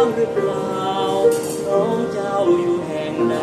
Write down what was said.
างหรือเปล่า น้องเจ้าอยู่แห่งใด